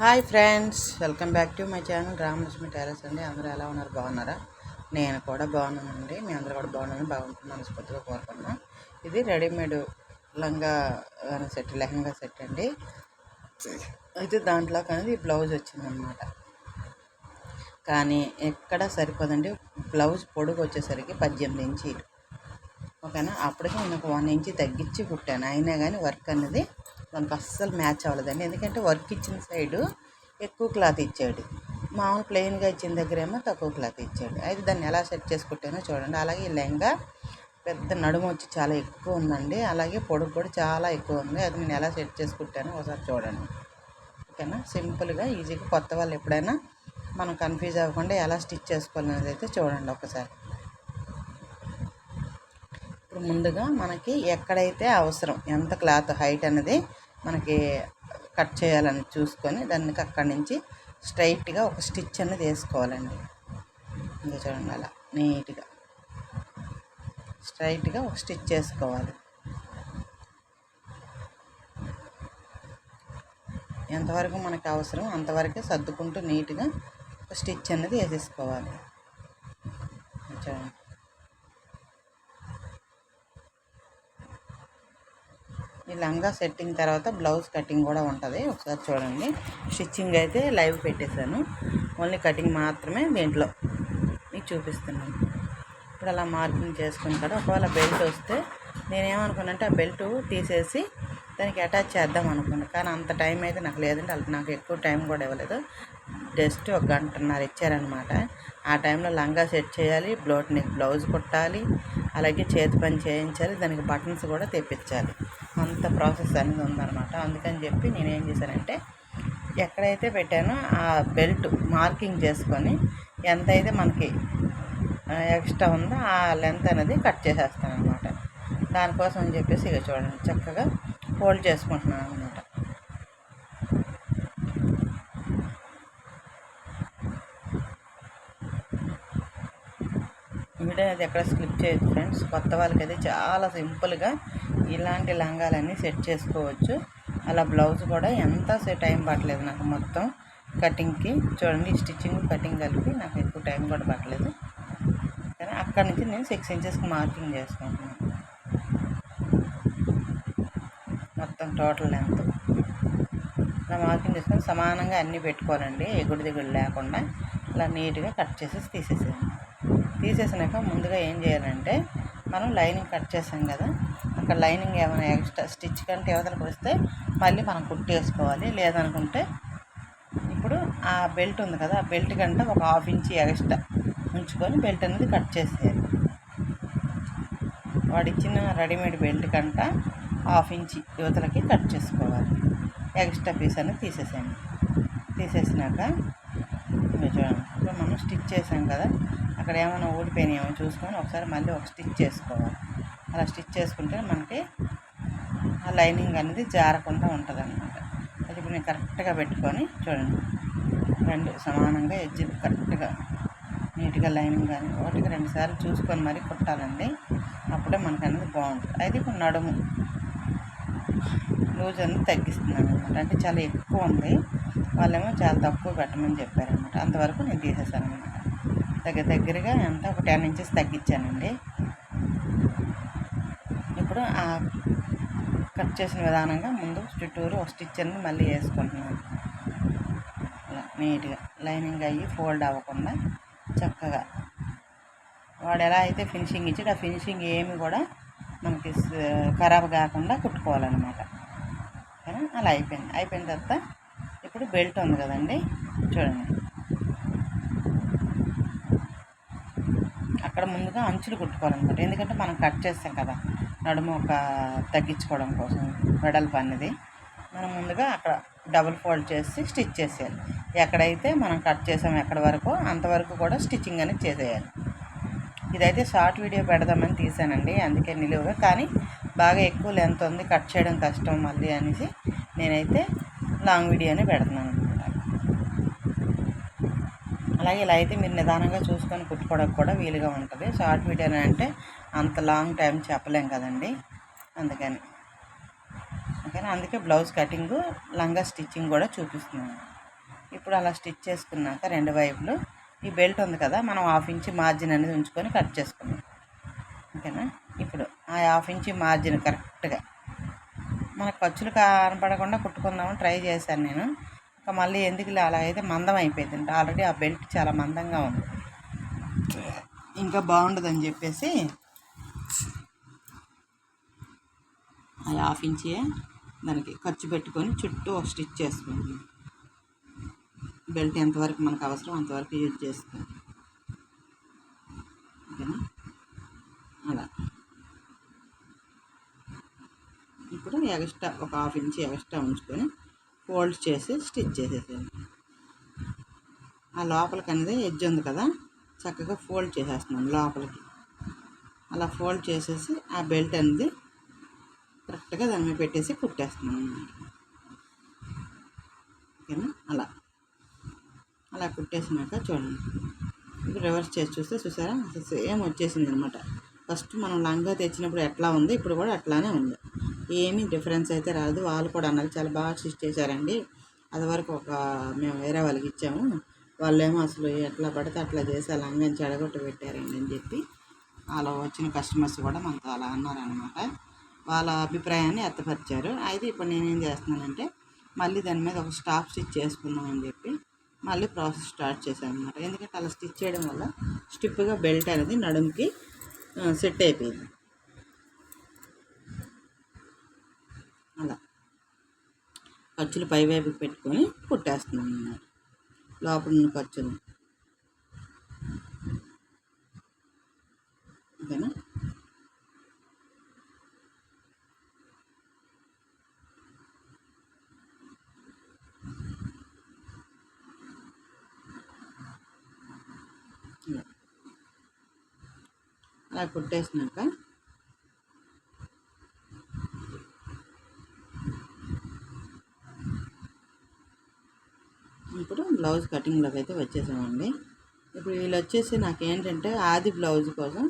Hi friends welcome back to my channel Ramalakshmi tailors అండి. అందరూ ఎలా ఉన్నారు? బాగున్నారా? నేను కూడా బాగున్నానండి. మీ అందరూ కూడా బాగున్నాను బాగుంటుంది మనస్ఫూర్తిగా కోరుకున్నాం ఇది రెడీమేడ్ లంగా సెట్ లెహంగా సెట్ అండి. అయితే దాంట్లో కానీ బ్లౌజ్ వచ్చిందనమాట కానీ ఎక్కడ సరిపోదండి? బ్లౌజ్ పొడుగు వచ్చేసరికి పద్దెనిమిది ఇంచీలు. ఓకేనా? అప్పటికే నేను ఒక వన్ ఇంచి తగ్గించి కుట్టాను. అయినా కానీ వర్క్ అనేది దానికి అస్సలు మ్యాచ్ అవ్వలేదండి. ఎందుకంటే వర్క్ ఇచ్చిన సైడు ఎక్కువ క్లాత్ ఇచ్చాడు. మామూలు ప్లెయిన్గా ఇచ్చిన దగ్గర ఏమో తక్కువ క్లాత్ ఇచ్చాడు. అయితే దాన్ని ఎలా సెట్ చేసుకుంటానో చూడండి. అలాగే ఈ లెహంగా పెద్ద నడుము వచ్చి చాలా ఎక్కువ ఉందండి. అలాగే పొడుగు కూడా చాలా ఎక్కువ ఉంది. అది నేను ఎలా సెట్ చేసుకుంటానో ఒకసారి చూడండి. ఓకేనా? సింపుల్గా ఈజీగా కొత్త వాళ్ళు ఎప్పుడైనా మనం కన్ఫ్యూజ్ అవ్వకుండా ఎలా స్టిచ్ చేసుకోవాలనేది అయితే చూడండి ఒకసారి. ఇప్పుడు ముందుగా మనకి ఎక్కడైతే అవసరం ఎంత క్లాత్ హైట్ అనేది మనకి కట్ చేయాలని చూసుకొని దాన్ని అక్కడి నుంచి స్ట్రైట్గా ఒక స్టిచ్ అనేది వేసుకోవాలండి. ఇంకా చూడండి అలా నీట్గా. స్ట్రైట్గా ఒక స్టిచ్ వేసుకోవాలి. ఎంతవరకు మనకు అవసరం అంతవరకే సర్దుకుంటూ నీట్గా ఒక స్టిచ్ అనేది వేసేసుకోవాలి. చూడండి. ఈ లంగా సెట్టింగ్ తర్వాత బ్లౌజ్ కటింగ్ కూడా ఉంటుంది. ఒకసారి చూడండి. స్టిచ్చింగ్ అయితే లైవ్ పెట్టేశాను. ఓన్లీ కటింగ్ మాత్రమే దీంట్లో. మీకు చూపిస్తున్నాను. ఇప్పుడు అలా మార్కింగ్ చేసుకుంటాడు ఒకవేళ బెల్ట్ వస్తే నేనేమనుకున్నానంటే ఆ బెల్ట్ తీసేసి దానికి అటాచ్ చేద్దాం అనుకున్నాను కానీ అంత టైం అయితే నాకు లేదంటే నాకు ఎక్కువ టైం కూడా ఇవ్వలేదు. జస్ట్ ఒక గంటన్నర ఇచ్చారనమాట ఆ టైంలో లంగా సెట్ చేయాలి బ్లౌట్ని బ్లౌజ్ కుట్టాలి అలాగే చేతి పని చేయించాలి దానికి బటన్స్ కూడా తెప్పించాలి. అంత ప్రాసెస్ అనేది ఉందన్నమాట. అందుకని చెప్పి నేనేం చేశానంటే ఎక్కడైతే పెట్టానో ఆ బెల్ట్ మార్కింగ్ చేసుకొని ఎంతైతే మనకి ఎక్స్ట్రా ఉందో ఆ లెంత్ అనేది కట్ చేసేస్తాను అనమాట దానికోసం అని చెప్పేసి ఇక చూడండి చక్కగా ఫోల్డ్ చేసుకుంటున్నాను అనమాట వీడియో అది ఎక్కడ స్కిప్ చేయొచ్చు ఫ్రెండ్స్. కొత్త వాళ్ళకి అయితే చాలా సింపుల్గా ఇలాంటి లంగాలన్నీ సెట్ చేసుకోవచ్చు. అలా బ్లౌజ్ కూడా ఎంత టైం పట్టలేదు నాకు మొత్తం. కటింగ్కి చూడండి స్టిచ్చింగ్ కటింగ్ కలిపి నాకు ఎక్కువ టైం కూడా పట్టలేదు. కానీ అక్కడి నుంచి నేను సిక్స్ ఇంచెస్కి మార్కింగ్ చేసుకుంటున్నాను. మొత్తం టోటల్ లెంత్. ఇలా మార్కింగ్ చేసుకొని సమానంగా అన్నీ పెట్టుకోవాలండి. ఎగుడు దిగుడు లేకుండా. ఇలా నీట్గా కట్ చేసేసి తీసేసేయండి. తీసేసినాక ముందుగా ఏం చేయాలంటే మనం లైనింగ్ కట్ చేసాం కదా అక్కడ లైనింగ్ ఏమైనా ఎక్స్ట్రా స్టిచ్ కంటే యువతలకు వస్తే మళ్ళీ మనం కుట్టేసుకోవాలి లేదనుకుంటే ఇప్పుడు ఆ బెల్ట్ ఉంది కదా ఆ బెల్ట్ కంటే ఒక హాఫ్ ఇంచ్ ఎక్స్ట్రా ఉంచుకొని బెల్ట్ అనేది కట్ చేసేయాలి. వాడిచ్చిన రెడీమేడ్ బెల్ట్ కంట హాఫ్ ఇంచ్ యువతలకి కట్ చేసుకోవాలి. ఎక్స్ట్రా పీస్ అనేది తీసేసాను తీసేసినాక చూడండి ఇప్పుడు మనం స్టిచ్ చేసాం కదా అక్కడ ఏమైనా ఊడిపోయినాయేమో చూసుకొని ఒకసారి మళ్ళీ ఒక స్టిచ్ చేసుకోవాలి. అలా స్టిచ్ చేసుకుంటే మనకి ఆ లైనింగ్ అనేది జారకుండా ఉంటుంది అనమాట అది ఇప్పుడు నేను కరెక్ట్గా పెట్టుకొని చూడండి. రెండు సమానంగా ఎడ్జ్ కరెక్ట్గా నీట్గా లైనింగ్ కానీ ఒకటికి రెండు సార్లు చూసుకొని మరీ కుట్టాలండి. అప్పుడే మనకు అనేది బాగుంటుంది. అయితే ఇప్పుడు నడుము లూజ్ అనేది తగ్గిస్తున్నాను అనమాట అంటే చాలా ఎక్కువ ఉంది. వాళ్ళేమో చాలా తక్కువ పెట్టమని చెప్పారనమాట అంతవరకు నేను తీసేసాను అనమాట దగ్గర దగ్గరగా ఎంత ఒక టెన్ ఇంచెస్ తగ్గించానండి. ఇప్పుడు ఆ కట్ చేసిన విధానంగా ముందు చుట్టూరు ఒక స్టిచ్ అనేది మళ్ళీ వేసుకుంటున్నాను. అలా నీట్గా లైనింగ్ అయ్యి ఫోల్డ్ అవ్వకుండా చక్కగా. వాడు ఎలా అయితే ఫినిషింగ్ ఇచ్చాడు ఆ ఫినిషింగ్ ఏమి కూడా మనకి ఖరాబ్ కాకుండా కుట్టుకోవాలన్నమాట. అలా అయిపోయింది. అయిపోయిన తర్వాత ఇప్పుడు బెల్ట్ ఉంది కదండి? చూడండి. అక్కడ ముందుగా అంచులు కుట్టుకోవాలన్నమాట. ఎందుకంటే మనం కట్ చేస్తాం కదా నడుము ఒక తగ్గించుకోవడం కోసం వెడల్పు అనేది. మనం ముందుగా అక్కడ డబుల్ ఫోల్డ్ చేసి స్టిచ్ చేసేయాలి. ఎక్కడైతే మనం కట్ చేసాం ఎక్కడ వరకు అంతవరకు కూడా స్టిచ్చింగ్ అనేది చేసేయాలి. ఇదైతే షార్ట్ వీడియో పెడదామని తీసానండి అందుకే నిలువుగా. కానీ బాగా ఎక్కువ లెంత్ ఉంది కట్ చేయడం కష్టం మళ్ళీ అనేసి నేనైతే లాంగ్ వీడియోనే పెడుతున్నాను. అలాగే ఇలా అయితే మీరు నిదానంగా చూసుకొని కుట్టుకోవడానికి కూడా వీలుగా ఉంటుంది. షార్ట్ వీడియో అంటే అంత లాంగ్ టైం చెప్పలేం కదండి. అందుకని. ఓకేనా? అందుకే బ్లౌజ్ కటింగ్ లంగా స్టిచ్చింగ్ కూడా చూపిస్తున్నాను. ఇప్పుడు అలా స్టిచ్ చేసుకున్నాక రెండు వైపులు ఈ బెల్ట్ ఉంది కదా మనం హాఫ్ ఇంచ్ మార్జిన్ అనేది ఉంచుకొని కట్ చేసుకున్నాం ఓకేనా? ఇప్పుడు ఆ హాఫ్ ఇంచ్ మార్జిన్ కరెక్ట్గా. మనకు ఖర్చులు కనపడకుండా కుట్టుకుందామని ట్రై చేశాను నేను. ఇంకా మళ్ళీ ఎందుకు అలా అయితే మందం అయిపోయింది ఆల్రెడీ ఆ బెల్ట్ చాలా మందంగా ఉంది. ఇంకా బాగుండదని చెప్పేసి ఆ హాఫ్ ఇంచే దానికి ఖర్చు పెట్టుకొని చుట్టూ ఒక స్టిచ్ చేసుకోండి. బెల్ట్ ఎంతవరకు మనకు అవసరం అంతవరకు యూజ్ చేసుకోండి. ఓకేనా? అలా. ఇప్పుడు ఎక్స్ట్రా ఒక హాఫ్ ఇంచ్ ఎక్స్ట్రా ఉంచుకొని ఫోల్డ్ చేసి స్టిచ్ చేసేసేయండి. ఆ లోపలికి అనేది ఎడ్జ్ ఉంది కదా చక్కగా ఫోల్డ్ చేసేస్తున్నాను లోపలికి. అలా ఫోల్డ్ చేసేసి ఆ బెల్ట్ అనేది కరెక్ట్గా దాని మీద పెట్టేసి కుట్టేస్తున్నాను అన్నమాట. ఓకేనా? అలా. అలా కుట్టేసినాక చూడండి. ఇప్పుడు రివర్స్ చేసి చూస్తే చూసారా? అసలు సేమ్ వచ్చేసింది అనమాట ఫస్ట్ మనం లంగా తెచ్చినప్పుడు ఎట్లా ఉంది ఇప్పుడు కూడా అట్లానే ఉంది. ఏమీ డిఫరెన్స్ అయితే రాదు. వాళ్ళు కూడా అన్నారు చాలా బాగా స్టిచ్ చేశారండి. అది వరకు ఒక మేము వేరే వాళ్ళకి ఇచ్చాము. వాళ్ళేమో అసలు ఎట్లా పడితే అట్లా చేసి అలా లంగాని చెడగొట్టు పెట్టారండి అని చెప్పి అలా వచ్చిన కస్టమర్స్ కూడా మనతో అలా అన్నారనమాట వాళ్ళ అభిప్రాయాన్ని వ్యక్తపరిచారు. అయితే ఇప్పుడు నేనేం చేస్తున్నానంటే మళ్ళీ దాని మీద ఒక స్టాప్ స్టిచ్ చేసుకుందామని చెప్పి మళ్ళీ ప్రాసెస్ స్టార్ట్ చేశాను అనమాట ఎందుకంటే అలా స్టిచ్ చేయడం వల్ల స్టిప్గా బెల్ట్ అనేది నడుముకి సెట్ అయిపోయింది. అలా. ఖర్చులు పైవైపు పెట్టుకొని కుట్టేస్తున్నాం అన్నమాట లోపల ఉన్న ఖర్చులు. ఓకేనా? అలా కుట్టేసినాక ఇప్పుడు బ్లౌజ్ కటింగ్లోకి అయితే వచ్చేసామండి. ఇప్పుడు వీళ్ళు వచ్చేసి నాకు ఏంటంటే ఆది బ్లౌజ్ కోసం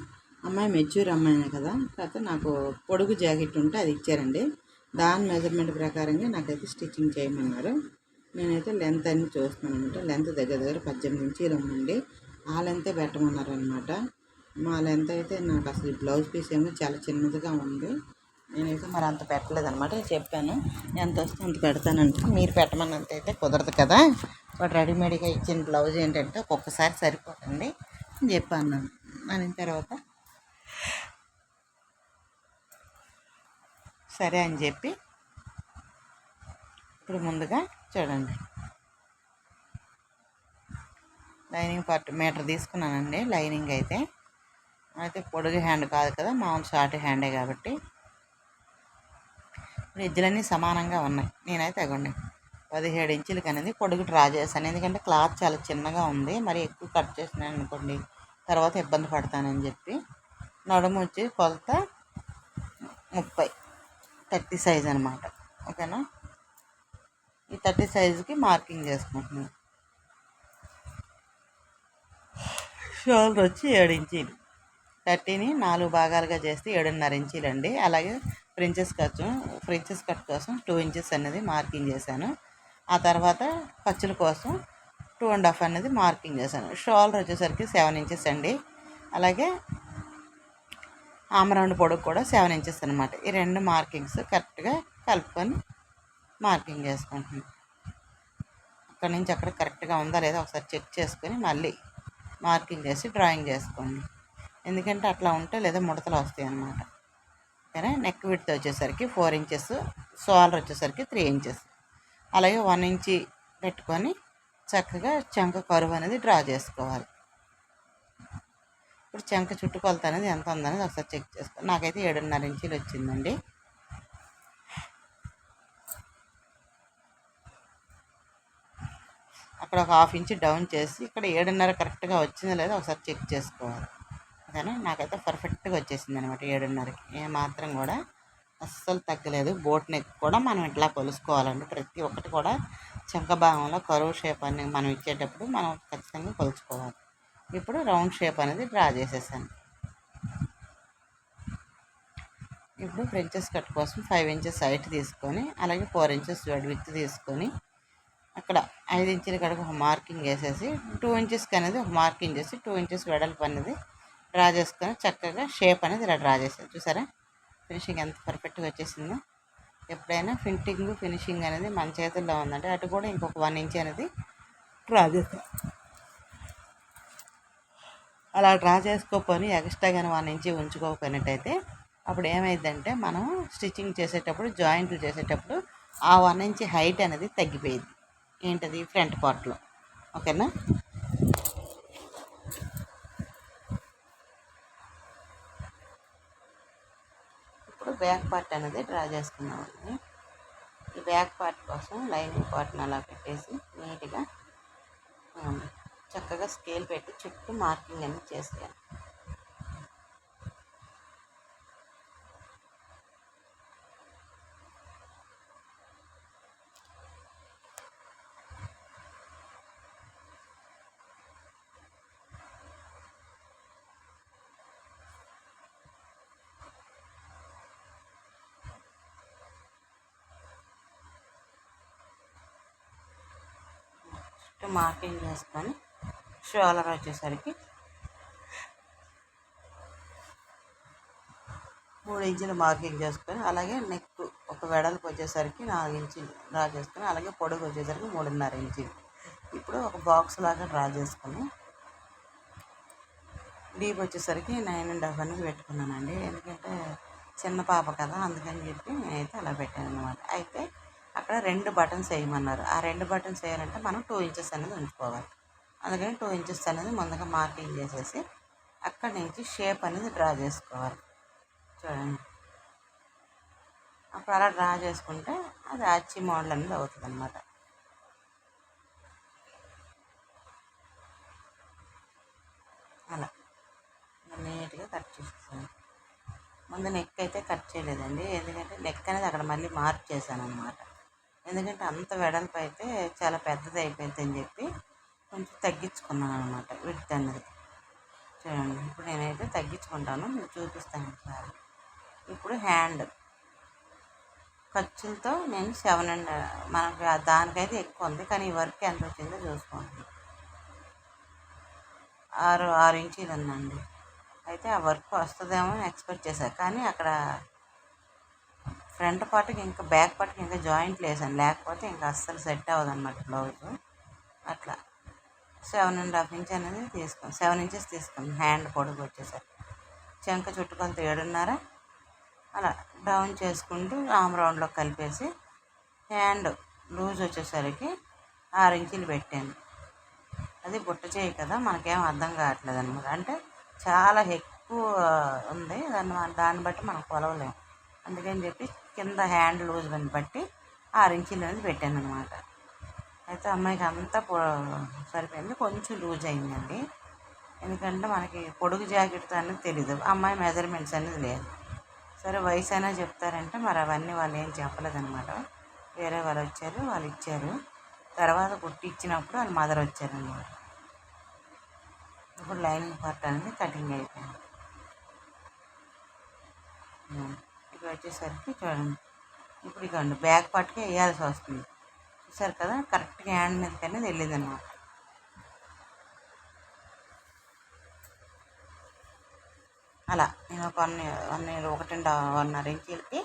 అమ్మాయి మెచ్యూర్ అమ్మాయినే కదా కాకపోతే నాకు పొడుగు జాకెట్ ఉంటే అది ఇచ్చారండి. దాని మెజర్మెంట్ ప్రకారంగా నాకైతే స్టిచ్చింగ్ చేయమన్నారు. నేనైతే లెంత్ అన్ని చూస్తున్నాను అనమాట. లెంత్ దగ్గర దగ్గర పద్దెనిమిది ఇంచీలు రమ్మండి ఆ లెంతే పెట్టమన్నారు అనమాట మా లెంత్ అయితే నాకు అసలు బ్లౌజ్ పీస్ ఏమో చాలా చిన్నదిగా ఉంది. నేనైతే మరి అంత పెట్టలేదు అనమాట చెప్పాను. ఎంత వస్తే అంత పెడతానంటే మీరు పెట్టమన్నంత అయితే కుదరదు కదా. వాడు రెడీమేడ్గా ఇచ్చిన బ్లౌజ్ ఏంటంటే ఒక్కొక్కసారి సరిపోతుంది అని చెప్పాను అన్న తర్వాత? సరే అని చెప్పి ఇప్పుడు ముందుగా చూడండి. లైనింగ్ పట్టు మీటర్ తీసుకున్నానండి లైనింగ్ అయితే. అయితే పొడుగు హ్యాండ్ కాదు కదా మామూలు షార్ట్ హ్యాండే కాబట్టి. ఇప్పుడు ఎజ్జులన్నీ సమానంగా ఉన్నాయి. నేనైతే అగండి. పదిహేడు ఇంచులకి అనేది పొడుగు డ్రా చేశాను. ఎందుకంటే క్లాత్ చాలా చిన్నగా ఉంది. మరి ఎక్కువ కట్ చేసినాను అనుకోండి తర్వాత ఇబ్బంది పడతానని చెప్పి నడుము వచ్చి కొలత ముప్పై థర్టీ సైజ్ అనమాట ఓకేనా? ఈ థర్టీ సైజుకి మార్కింగ్ చేసుకుంటున్నాను షోల్డర్ వచ్చి ఏడు ఇంచీలు. థర్టీని నాలుగు భాగాలుగా చేస్తే ఏడున్నర ఇంచీలు అండి అలాగే ఫ్రించెస్ కట్ ఫ్రించెస్ కట్ కోసం టూ ఇంచెస్ అనేది మార్కింగ్ చేశాను. ఆ తర్వాత ఖర్చుల కోసం టూ అండ్ హాఫ్ అనేది మార్కింగ్ చేశాను. షోల్డర్ వచ్చేసరికి సెవెన్ ఇంచెస్ అండి. అలాగే ఆమరౌండ్ పొడుగు కూడా సెవెన్ ఇంచెస్ అనమాట ఈ రెండు మార్కింగ్స్ కరెక్ట్గా కలుపుకొని మార్కింగ్ చేసుకుంటున్నాను. అక్కడ నుంచి అక్కడ కరెక్ట్గా ఉందా లేదా ఒకసారి చెక్ చేసుకొని మళ్ళీ మార్కింగ్ చేసి డ్రాయింగ్ చేసుకోండి. ఎందుకంటే అట్లా ఉంటే లేదా ముడతలు వస్తాయి అన్నమాట. ఓకేనా నెక్ విడ్త్ వచ్చేసరికి ఫోర్ ఇంచెస్ సోలర్ వచ్చేసరికి త్రీ ఇంచెస్. అలాగే వన్ ఇంచి పెట్టుకొని చక్కగా చెంక కరువు అనేది డ్రా చేసుకోవాలి. ఇప్పుడు చెంక చుట్టుకొలత అనేది ఎంత ఉందనేది ఒకసారి చెక్ చేసుకో నాకైతే ఏడున్నర ఇంచీలు వచ్చిందండి. అక్కడ ఒక హాఫ్ ఇంచ్ డౌన్ చేసి ఇక్కడ ఏడున్నర కరెక్ట్గా వచ్చిందో లేదో ఒకసారి చెక్ చేసుకోవాలి. ఓకేనా? నాకైతే పర్ఫెక్ట్గా వచ్చేసింది అనమాట ఏడున్నరకి. ఏమాత్రం మాత్రం కూడా అస్సలు తగ్గలేదు. బోట్ నెక్ కూడా మనం ఇట్లా కొలుసుకోవాలండి. ప్రతి ఒక్కటి కూడా చంక భాగంలో కరువు షేప్ అనేది మనం ఇచ్చేటప్పుడు మనం ఖచ్చితంగా కొలుచుకోవాలి. ఇప్పుడు రౌండ్ షేప్ అనేది డ్రా చేసేసాను. ఇప్పుడు ఫ్రెంచెస్ కట్ కోసం ఫైవ్ ఇంచెస్ హైట్ తీసుకొని అలాగే ఫోర్ ఇంచెస్ విత్ తీసుకొని అక్కడ ఐదు ఇంచుల కడకు ఒక మార్కింగ్ వేసేసి టూ ఇంచెస్కి అనేది ఒక మార్కింగ్ చేసి టూ ఇంచెస్ వెడల్పు అనేది డ్రా చేసుకొని చక్కగా షేప్ అనేది ఇలా డ్రా చేసాను చూసారా? ఫినిషింగ్ ఎంత పర్ఫెక్ట్గా వచ్చేసిందో. ఎప్పుడైనా ఫింటింగ్ ఫినిషింగ్ అనేది మన చేతుల్లో ఉందంటే అటు కూడా ఇంకొక వన్ ఇంచ్ అనేది డ్రా చేస్తాం. అలా డ్రా చేసుకోకొని ఎక్స్ట్రా కానీ వన్ ఇంచ్ ఉంచుకోకపోయినట్టయితే అప్పుడు ఏమైందంటే మనం స్టిచ్చింగ్ చేసేటప్పుడు జాయింట్లు చేసేటప్పుడు ఆ వన్ ఇంచ్ హైట్ అనేది తగ్గిపోయింది. ఏంటది? ఫ్రంట్ పార్ట్లో. ఓకేనా? బ్యాక్ పార్ట్ అనేది డ్రా చేసుకుందామండి ఈ బ్యాక్ పార్ట్ కోసం లైనింగ్ పార్ట్ని అలా పెట్టేసి నీట్గా చక్కగా స్కేల్ పెట్టి చుట్టూ మార్కింగ్ అనేది చేసేయాలి. కరెక్ట్ మార్కింగ్ చేసుకొని షోలర్ వచ్చేసరికి మూడు ఇంచులు మార్కింగ్ చేసుకొని అలాగే నెక్ ఒక వెడల్పు వచ్చేసరికి నాలుగు ఇంచులు డ్రా చేసుకొని అలాగే పొడుగు వచ్చేసరికి మూడున్నర ఇంచులు. ఇప్పుడు ఒక బాక్స్ లాగా డ్రా చేసుకొని డీప్ వచ్చేసరికి నైన్ అండ్ హాఫ్ అనేది పెట్టుకున్నానండి. ఎందుకంటే చిన్న పాప కదా అందుకని చెప్పి నేనైతే అలా పెట్టాను అనమాట అయితే అక్కడ రెండు బటన్స్ వేయమన్నారు. ఆ రెండు బటన్స్ వేయాలంటే మనం టూ ఇంచెస్ అనేది ఉంచుకోవాలి. అందుకని టూ ఇంచెస్ అనేది ముందుగా మార్కింగ్ చేసేసి అక్కడి నుంచి షేప్ అనేది డ్రా చేసుకోవాలి. చూడండి. అప్పుడు అలా డ్రా చేసుకుంటే అది అచ్చి మోడల్ అనేది అవుతుంది అనమాట అలా నీట్గా కట్ చేసేసాను. ముందు నెక్ అయితే కట్ చేయలేదండి. ఎందుకంటే నెక్ అనేది అక్కడ మళ్ళీ మార్క్ చేశాను అనమాట ఎందుకంటే అంత వెడల్పు అయితే చాలా పెద్దది అయిపోయింది అని చెప్పి కొంచెం తగ్గించుకున్నాను అనమాట విడ్త్ అన్నది చూడండి ఇప్పుడు నేనైతే తగ్గించుకుంటాను మీకు చూపిస్తాను సార్ ఇప్పుడు హ్యాండ్ ఖర్చులతో నేను సెవెన్ అండ్ మనకి దానికైతే ఎక్కువ ఉంది కానీ ఈ వర్క్ ఎంత వచ్చిందో చూసుకోండి. ఆరు ఆరు ఇంచీలు ఉందండి. అయితే ఆ వర్క్ వస్తుందేమో ఎక్స్పెక్ట్ చేశాను కానీ అక్కడ ఫ్రంట్ పార్ట్కి ఇంకా బ్యాక్ పార్ట్కి ఇంకా జాయింట్లు వేసాను లేకపోతే ఇంకా అస్సలు సెట్ అవ్వదు అనమాట బ్లౌజ్. అట్లా. సెవెన్ అండ్ హాఫ్ ఇంచ్ అనేది తీసుకుని సెవెన్ ఇంచెస్ తీసుకుని హ్యాండ్ పొడుగు వచ్చేసరికి. చెంక చుట్టుకొలత ఏడున్నర. అలా డౌన్ చేసుకుంటూ ఆమ్ రౌండ్లో కలిపేసి హ్యాండ్ లూజ్ వచ్చేసరికి ఆరు ఇంచులు పెట్టాను. అది బుట్ట చేయి కదా మనకేం అర్థం కావట్లేదు అనమాట అంటే చాలా ఎక్కువ ఉంది. దాన్ని దాన్ని బట్టి మనం కొలవలేము అందుకని చెప్పి కింద హ్యాండ్ లూజ్ బట్టి ఆరు ఇంచులు అనేది పెట్టాను అనమాట అయితే అమ్మాయికి అంతా సరిపోయింది. కొంచెం లూజ్ అయిందండి. ఎందుకంటే మనకి పొడుగు జాకెట్ అనేది తెలీదు. అమ్మాయి మెజర్మెంట్స్ అనేది లేదు. సరే వయసు అయినా చెప్తారంటే మరి అవన్నీ వాళ్ళు ఏం చెప్పలేదన్నమాట. వేరే వాళ్ళు వచ్చారు వాళ్ళు ఇచ్చారు. తర్వాత కుట్టి ఇచ్చినప్పుడు వాళ్ళ మదర్ వచ్చారన్నమాట. ఇప్పుడు లైనింగ్ పార్ట్ అనేది కటింగ్ అయిపోయింది. ఉమ్. వచ్చేసరికి చూడండి. ఇప్పుడు ఇకండి బ్యాక్ పార్ట్కి వేయాల్సి వస్తుంది. చూసారు కదా కరెక్ట్గా హ్యాండ్ మీదకి అనేది వెళ్ళేది అనమాట అలా నేను ఒక వన్ వన్ ఒకటి వన్నర ఇంచీలకి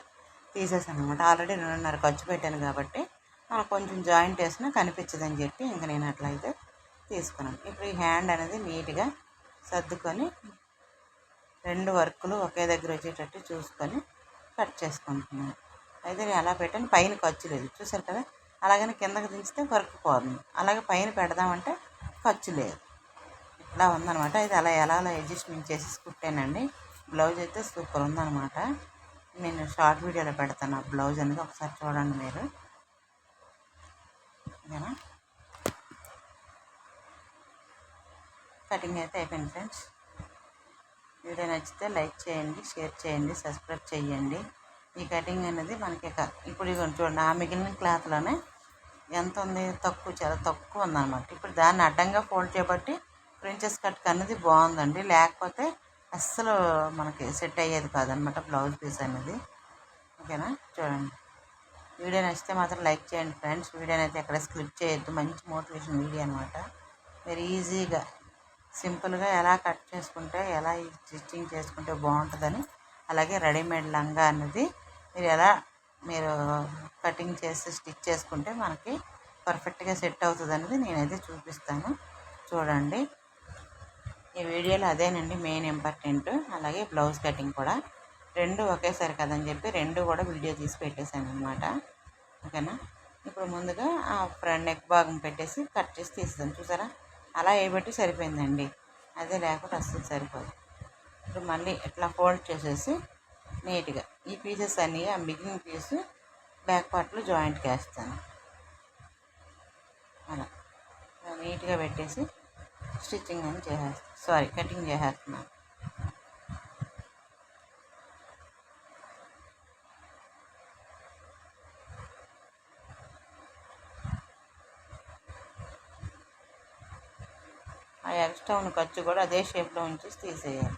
తీసేసాను అనమాట ఆల్రెడీ రెండున్నర ఖర్చు పెట్టాను కాబట్టి మనకు కొంచెం జాయింట్ వేసినా కనిపించదని చెప్పి ఇంకా నేను అట్లా అయితే తీసుకున్నాను. ఇప్పుడు ఈ హ్యాండ్ అనేది నీట్గా సర్దుకొని రెండు వర్కులు ఒకే దగ్గర వచ్చేటట్టు చూసుకొని కట్ చేసుకుంటున్నాను. అయితే నేను అలా పెట్టాను. పైన ఖర్చు లేదు. చూసారు కదా? అలాగని కిందకి దించితే వర్క్ పోతుంది. అలాగే పైన పెడదామంటే ఖర్చు లేదు. ఇట్లా ఉందనమాట ఇది అలా ఎలా అలా అడ్జస్ట్మెంట్ చేసి కుట్టానండి. బ్లౌజ్ అయితే సూపర్ ఉందనమాట నేను షార్ట్ వీడియోలో పెడతాను. ఆ బ్లౌజ్ అనేది ఒకసారి చూడండి మీరు. ఓకేనా కటింగ్ అయితే అయిపోయింది ఫ్రెండ్స్. వీడియో నచ్చితే లైక్ చేయండి షేర్ చేయండి సబ్స్క్రైబ్ చేయండి. ఈ కటింగ్ అనేది మనకి ఇప్పుడు ఇదిగోండి చూడండి ఆ మిగిలిన క్లాత్లోనే ఎంత ఉంది? తక్కువ చాలా తక్కువ ఉందన్నమాట. ఇప్పుడు దాన్ని అడ్డంగా ఫోల్డ్ చేయబట్టి ప్రిన్సెస్ కట్ అనేది బాగుందండి. లేకపోతే అస్సలు మనకి సెట్ అయ్యేది కాదనమాట బ్లౌజ్ పీస్ అనేది. ఓకేనా? చూడండి. వీడియో నచ్చితే మాత్రం లైక్ చేయండి ఫ్రెండ్స్. వీడియోని అయితే ఎక్కడ స్క్రిప్ట్ చేయొద్దు. మంచి మోటివేషన్ వీడియో అనమాట మీరు ఈజీగా సింపుల్గా ఎలా కట్ చేసుకుంటే ఎలా స్టిచ్చింగ్ చేసుకుంటే బాగుంటుందని అలాగే రెడీమేడ్ లంగా అనేది మీరు ఎలా మీరు కటింగ్ చేసి స్టిచ్ చేసుకుంటే మనకి పర్ఫెక్ట్గా సెట్ అవుతుంది అనేది నేనైతే చూపిస్తాను. చూడండి. ఈ వీడియోలో అదేనండి మెయిన్ ఇంపార్టెంట్. అలాగే బ్లౌజ్ కటింగ్ కూడా. రెండు ఒకేసారి కదని చెప్పి రెండు కూడా వీడియో తీసి పెట్టేశాను అనమాట ఓకేనా? ఇప్పుడు ముందుగా ఆ ఫ్రంట్ నెక్ భాగం పెట్టేసి కట్ చేసి తీస్తాను చూసారా? అలా వేయబట్టి సరిపోయిందండి. అదే లేకపోతే అస్సలు సరిపోదు. ఇప్పుడు మళ్ళీ ఇట్లా ఫోల్డ్ చేసేసి నీట్గా ఈ పీసెస్ అన్నీ ఆ మిగిలిన పీసు బ్యాక్ పార్ట్లో జాయింట్కి వేస్తాను అలా. నీట్గా పెట్టేసి స్టిచ్చింగ్ అని చేసేస్తాను సారీ కటింగ్ చేసేస్తున్నాను ఆ ఎక్స్ట్రా ఉన్న ఖర్చు కూడా అదే షేప్లో ఉంచేసి తీసేయాలి.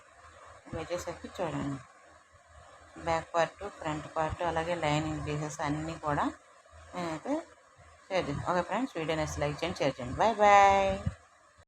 వచ్చేసరికి చూడండి. బ్యాక్ పార్ట్ ఫ్రంట్ పార్ట్ అలాగే లైనింగ్ పీసెస్ అన్నీ కూడా నేనైతే షేర్ చేస్తాను okay friends video next like చేయండి షేర్ చేయండి. Bye bye.